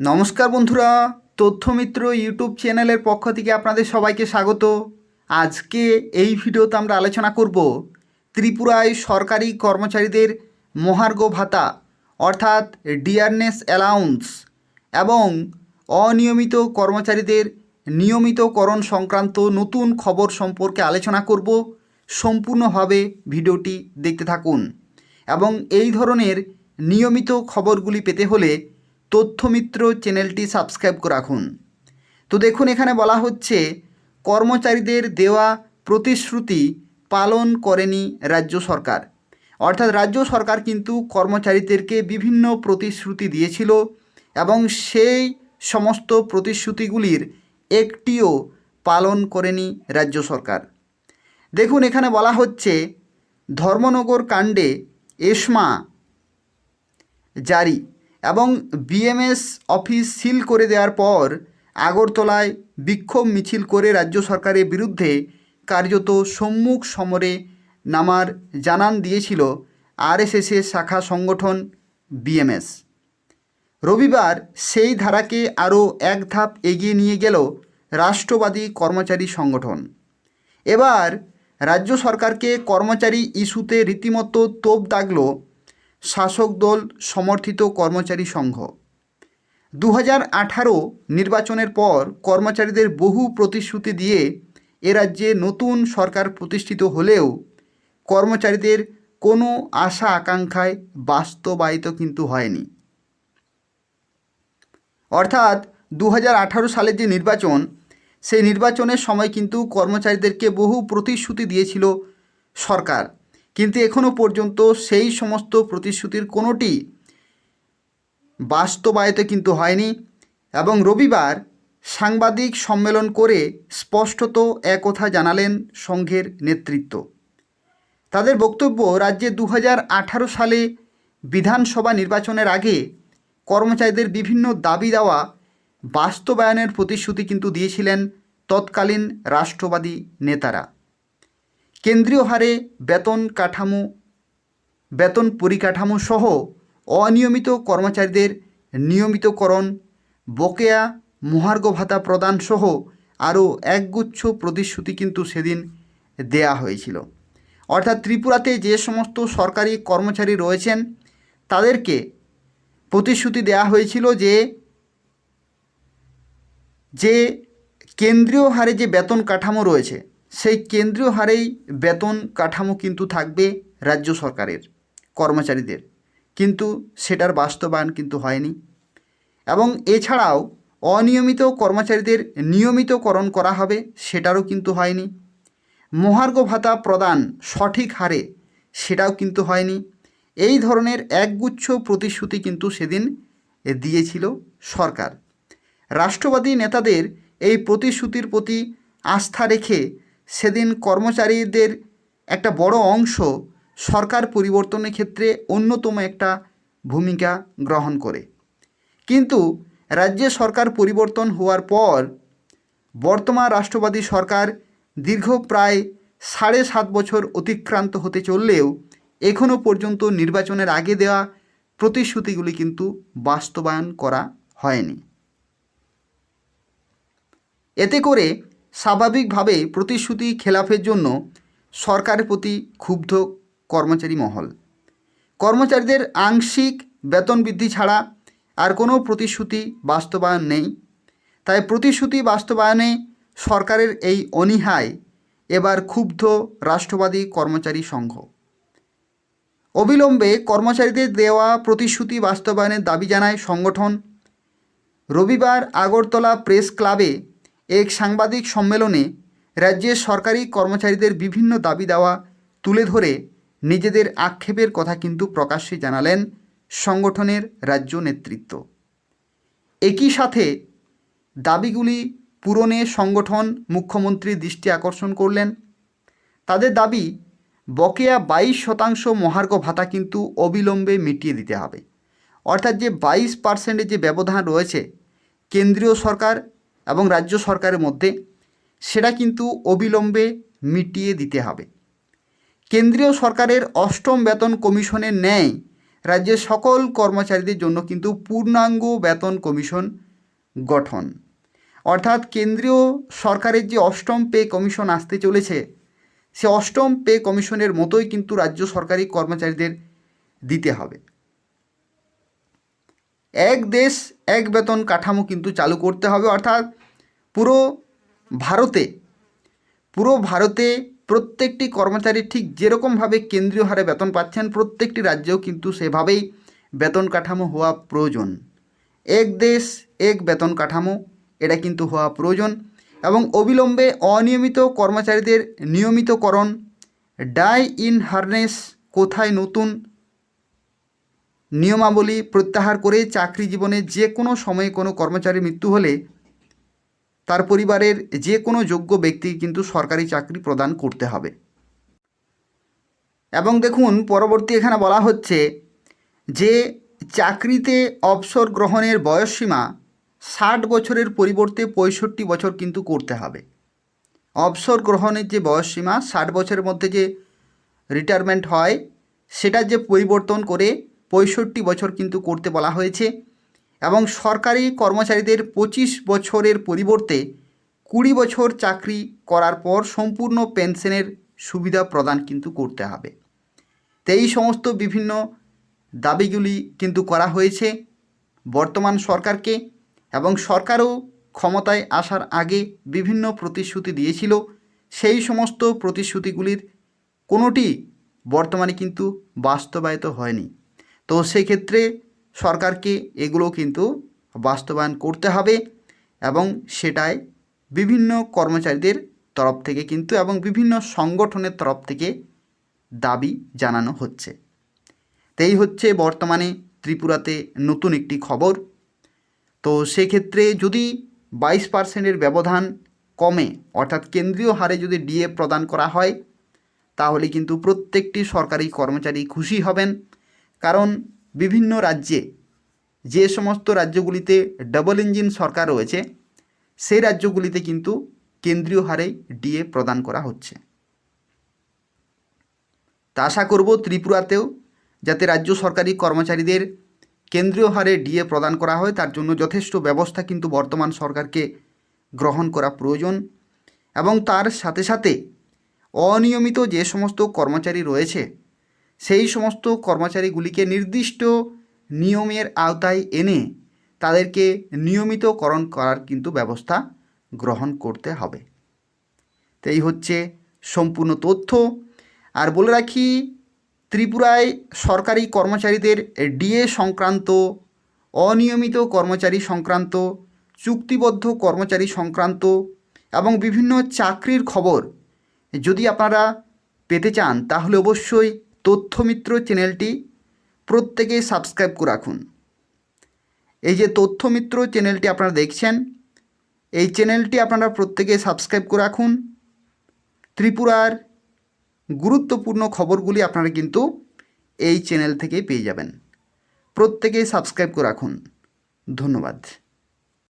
নমস্কার বন্ধুরা, তথ্যমিত্র ইউটিউব চ্যানেলের পক্ষ থেকে আপনাদের সবাইকে স্বাগত। আজকে এই ভিডিওতে আমরা আলোচনা করব ত্রিপুরায় সরকারি কর্মচারীদের মহার্ঘ ভাতা, অর্থাৎ ডিয়ারনেস অ্যালাউন্স এবং অনিয়মিত কর্মচারীদের নিয়মিতকরণ সংক্রান্ত নতুন খবর সম্পর্কে আলোচনা করব। সম্পূর্ণভাবে ভিডিওটি দেখতে থাকুন এবং এই ধরনের নিয়মিত খবরগুলি পেতে হলে তথ্যমিত্র চ্যানেলটি সাবস্ক্রাইব করে রাখুন। তো দেখুন, এখানে বলা হচ্ছে, কর্মচারীদের দেওয়া প্রতিশ্রুতি পালন করেনি রাজ্য সরকার। অর্থাৎ রাজ্য সরকার কিন্তু কর্মচারীদেরকে বিভিন্ন প্রতিশ্রুতি দিয়েছিল এবং সেই সমস্ত প্রতিশ্রুতিগুলির একটিও পালন করেনি রাজ্য সরকার। দেখুন, এখানে বলা হচ্ছে, ধর্মনগর কাণ্ডে এসমা জারি। এবং বিএমএস অফিস সিল করে দেওয়ার পর আগরতলায় বিক্ষোভ মিছিল করে রাজ্য সরকারের বিরুদ্ধে কার্যত সম্মুখ সমরে নামার জানান দিয়েছিল আরএসএসের শাখা সংগঠন বিএমএস। রবিবার সেই ধারাকে আরও এক ধাপ এগিয়ে নিয়ে গেল রাষ্ট্রবাদী কর্মচারী সংগঠন। এবার রাজ্য সরকারকে কর্মচারী ইস্যুতে রীতিমতো তোপ দাগল শাসক দল সমর্থিত কর্মচারী সংঘ। দু আঠারো নির্বাচনের পর কর্মচারীদের বহু প্রতিশ্রুতি দিয়ে এ রাজ্যে নতুন সরকার প্রতিষ্ঠিত হলেও কর্মচারীদের কোনো আশা আকাঙ্ক্ষায় বাস্তবায়িত কিন্তু হয়নি। অর্থাৎ দু হাজার আঠারো সালের যে নির্বাচন, সেই নির্বাচনের সময় কিন্তু কর্মচারীদেরকে বহু প্রতিশ্রুতি দিয়েছিল সরকার। কিন্তু এখনও পর্যন্ত সেই সমস্ত প্রতিশ্রুতির কোনোটি বাস্তবায়িত কিন্তু হয়নি এবং রবিবার সাংবাদিক সম্মেলন করে স্পষ্টত একথা জানালেন সংঘের নেতৃত্ব। তাদের বক্তব্য, রাজ্যে দু হাজার আঠারো সালে বিধানসভা নির্বাচনের আগে কর্মচারীদের বিভিন্ন দাবি দেওয়া বাস্তবায়নের প্রতিশ্রুতি কিন্তু দিয়েছিলেন তৎকালীন রাষ্ট্রবাদী নেতারা। কেন্দ্রীয় হারে বেতন কাঠামো, বেতন পরিকাঠামো সহ অনিয়মিত কর্মচারীদের নিয়মিতকরণ, বকেয়া মহার্ঘ ভাতা প্রদান সহ আরও একগুচ্ছ প্রতিশ্রুতি কিন্তু সেদিন দেয়া হয়েছিল। অর্থাৎ ত্রিপুরাতে যে সমস্ত সরকারি কর্মচারী রয়েছেন, তাদেরকে প্রতিশ্রুতি দেওয়া হয়েছিল যে যে কেন্দ্রীয় হারে যে বেতন কাঠামো রয়েছে সেই কেন্দ্রীয় হারেই বেতন কাঠামো কিন্তু থাকবে রাজ্য সরকারের, কর্মচারীদের। কিন্তু সেটার বাস্তবায়ন কিন্তু হয়নি। এবং এছাড়াও অনিয়মিত কর্মচারীদের নিয়মিতকরণ করা হবে সেটারও কিন্তু হয়নি। মহার্ঘ ভাতা প্রদান সঠিক হারে সেটাও কিন্তু হয়নি। এই ধরনের একগুচ্ছ প্রতিশ্রুতি কিন্তু সেদিন দিয়েছিল সরকার। রাষ্ট্রবাদী নেতাদের এই প্রতিশ্রুতির প্রতি আস্থা রেখে সেদিন কর্মচারীদের একটা বড় অংশ সরকার পরিবর্তনের ক্ষেত্রে অন্যতম একটা ভূমিকা গ্রহণ করে। কিন্তু রাজ্যে সরকার পরিবর্তন হওয়ার পর বর্তমান রাষ্ট্রবাদী সরকার দীর্ঘ প্রায় সাড়ে সাত বছর অতিক্রান্ত হতে চললেও এখনও পর্যন্ত নির্বাচনের আগে দেওয়া প্রতিশ্রুতিগুলি কিন্তু বাস্তবায়ন করা হয়নি। এতে করে স্বাভাবিকভাবে প্রতিশ্রুতি খেলাফের জন্য সরকারের প্রতি ক্ষুব্ধ কর্মচারী মহল। কর্মচারীদের আংশিক বেতন বৃদ্ধি ছাড়া আর কোনো প্রতিশ্রুতি বাস্তবায়ন নেই। তাই প্রতিশ্রুতি বাস্তবায়নে সরকারের এই অনীহায় এবার ক্ষুব্ধ রাষ্ট্রবাদী কর্মচারী সংঘ। অবিলম্বে কর্মচারীদের দেওয়া প্রতিশ্রুতি বাস্তবায়নের দাবি জানায় সংগঠন। রবিবার আগরতলা প্রেস ক্লাবে এক সাংবাদিক সম্মেলনে রাজ্যের সরকারি কর্মচারীদের বিভিন্ন দাবি দেওয়া তুলে ধরে নিজেদের আক্ষেপের কথা কিন্তু প্রকাশ্যে জানালেন সংগঠনের রাজ্য নেতৃত্ব। একই সাথে দাবিগুলি পূরণে সংগঠন মুখ্যমন্ত্রীর দৃষ্টি আকর্ষণ করলেন। তাদের দাবি, বকেয়া বাইশ শতাংশ মহার্ঘ ভাতা কিন্তু অবিলম্বে মিটিয়ে দিতে হবে। অর্থাৎ যে বাইশ পার্সেন্টের যে ব্যবধান রয়েছে, কেন্দ্রীয় সরকার এবং রাজ্য সরকারের মধ্যে সেটা কিন্তু অবিলম্বে মিটিয়ে দিতে হবে। কেন্দ্রীয় সরকারের অষ্টম বেতন কমিশনের ন্যায় রাজ্যের সকল কর্মচারীদের জন্য কিন্তু পূর্ণাঙ্গ বেতন কমিশন গঠন। অর্থাৎ কেন্দ্রীয় সরকারের যে অষ্টম পে কমিশন আসতে চলেছে, সে অষ্টম পে কমিশনের মতোই কিন্তু রাজ্য সরকারি কর্মচারীদের দিতে হবে। এক দেশ, এক বেতন কাঠামো কিন্তু চালু করতে হবে। অর্থাৎ পুরো ভারতে পুরো ভারতে প্রত্যেকটি কর্মচারী ঠিক যেরকমভাবে কেন্দ্রীয় হারে বেতন পাচ্ছেন, প্রত্যেকটি রাজ্যেও কিন্তু সেভাবেই বেতন কাঠামো হওয়া প্রয়োজন। এক দেশ, এক বেতন কাঠামো, এটা কিন্তু হওয়া প্রয়োজন এবং অবিলম্বে অনিয়মিত কর্মচারীদের নিয়মিতকরণ, ডাই ইন হারনেস, কোথায় নতুন নিয়মাবলী প্রত্যাহার করে চাকরি জীবনে যে কোনো সময়ে কোনো কর্মচারীর মৃত্যু হলে তার পরিবারের যে কোনো যোগ্য ব্যক্তি কিন্তু সরকারি চাকরি প্রদান করতে হবে। এবং দেখুন, পরবর্তী এখানে বলা হচ্ছে যে চাকরিতে অবসর গ্রহণের বয়সসীমা ষাট বছরের পরিবর্তে পঁয়ষট্টি বছর কিন্তু করতে হবে। অবসর গ্রহণের যে বয়সসীমা ষাট বছরের মধ্যে যে রিটায়ারমেন্ট হয় সেটা যে পরিবর্তন করে পঁয়ষট্টি বছর কিন্তু করতে বলা হয়েছে। এবং সরকারি কর্মচারীদের পঁচিশ বছরের পরিবর্তে কুড়ি বছর চাকরি করার পর সম্পূর্ণ পেনশনের সুবিধা প্রদান কিন্তু করতে হবে। তো এই সমস্ত বিভিন্ন দাবিগুলি কিন্তু করা হয়েছে বর্তমান সরকারকে এবং সরকারও ক্ষমতায় আসার আগে বিভিন্ন প্রতিশ্রুতি দিয়েছিল। সেই সমস্ত প্রতিশ্রুতিগুলির কোনোটি বর্তমানে কিন্তু বাস্তবায়িত হয়নি। তো সেক্ষেত্রে সরকারকে এগুলো কিন্তু বাস্তবায়ন করতে হবে এবং সেটাই বিভিন্ন কর্মচারীদের তরফ থেকে কিন্তু এবং বিভিন্ন সংগঠনের তরফ থেকে দাবি জানানো হচ্ছে। তো এই হচ্ছে বর্তমানে ত্রিপুরাতে নতুন একটি খবর। তো সেক্ষেত্রে যদি বাইশ পার্সেন্টের ব্যবধান কমে, অর্থাৎ কেন্দ্রীয় হারে যদি ডিএ প্রদান করা হয়, তাহলে কিন্তু প্রত্যেকটি সরকারি কর্মচারী খুশি হবেন। কারণ বিভিন্ন রাজ্যে যে সমস্ত রাজ্যগুলিতে ডাবল ইঞ্জিন সরকার রয়েছে, সেই রাজ্যগুলিতে কিন্তু কেন্দ্রীয় হারে ডিএ প্রদান করা হচ্ছে। তা আশা করব ত্রিপুরাতেও যাতে রাজ্য সরকারি কর্মচারীদের কেন্দ্রীয় হারে ডিএ প্রদান করা হয়, তার জন্য যথেষ্ট ব্যবস্থা কিন্তু বর্তমান সরকারকে গ্রহণ করা প্রয়োজন। এবং তার সাথে সাথে অনিয়মিত যে সমস্ত কর্মচারী রয়েছে সেই সমস্ত কর্মচারীগুলিকে নির্দিষ্ট নিয়মের আওতায় এনে তাদেরকে নিয়মিতকরণ করার কিন্তু ব্যবস্থা গ্রহণ করতে হবে। তো এই হচ্ছে সম্পূর্ণ তথ্য। আর বলে রাখি, ত্রিপুরায় সরকারি কর্মচারীদের ডিএ সংক্রান্ত, অনিয়মিত কর্মচারী সংক্রান্ত, চুক্তিবদ্ধ কর্মচারী সংক্রান্ত এবং বিভিন্ন চাকরির খবর যদি আপনারা পেতে চান, তাহলে অবশ্যই তথ্যমিত্র চ্যানেলটি প্রত্যেকে সাবস্ক্রাইব করে রাখুন। এই যে তথ্যমিত্র চ্যানেলটি আপনারা দেখছেন, এই চ্যানেলটি আপনারা প্রত্যেকে সাবস্ক্রাইব করে রাখুন। ত্রিপুরার গুরুত্বপূর্ণ খবরগুলি আপনারা কিন্তু এই চ্যানেল থেকেই পেয়ে যাবেন। প্রত্যেকেই সাবস্ক্রাইব করে রাখুন। ধন্যবাদ।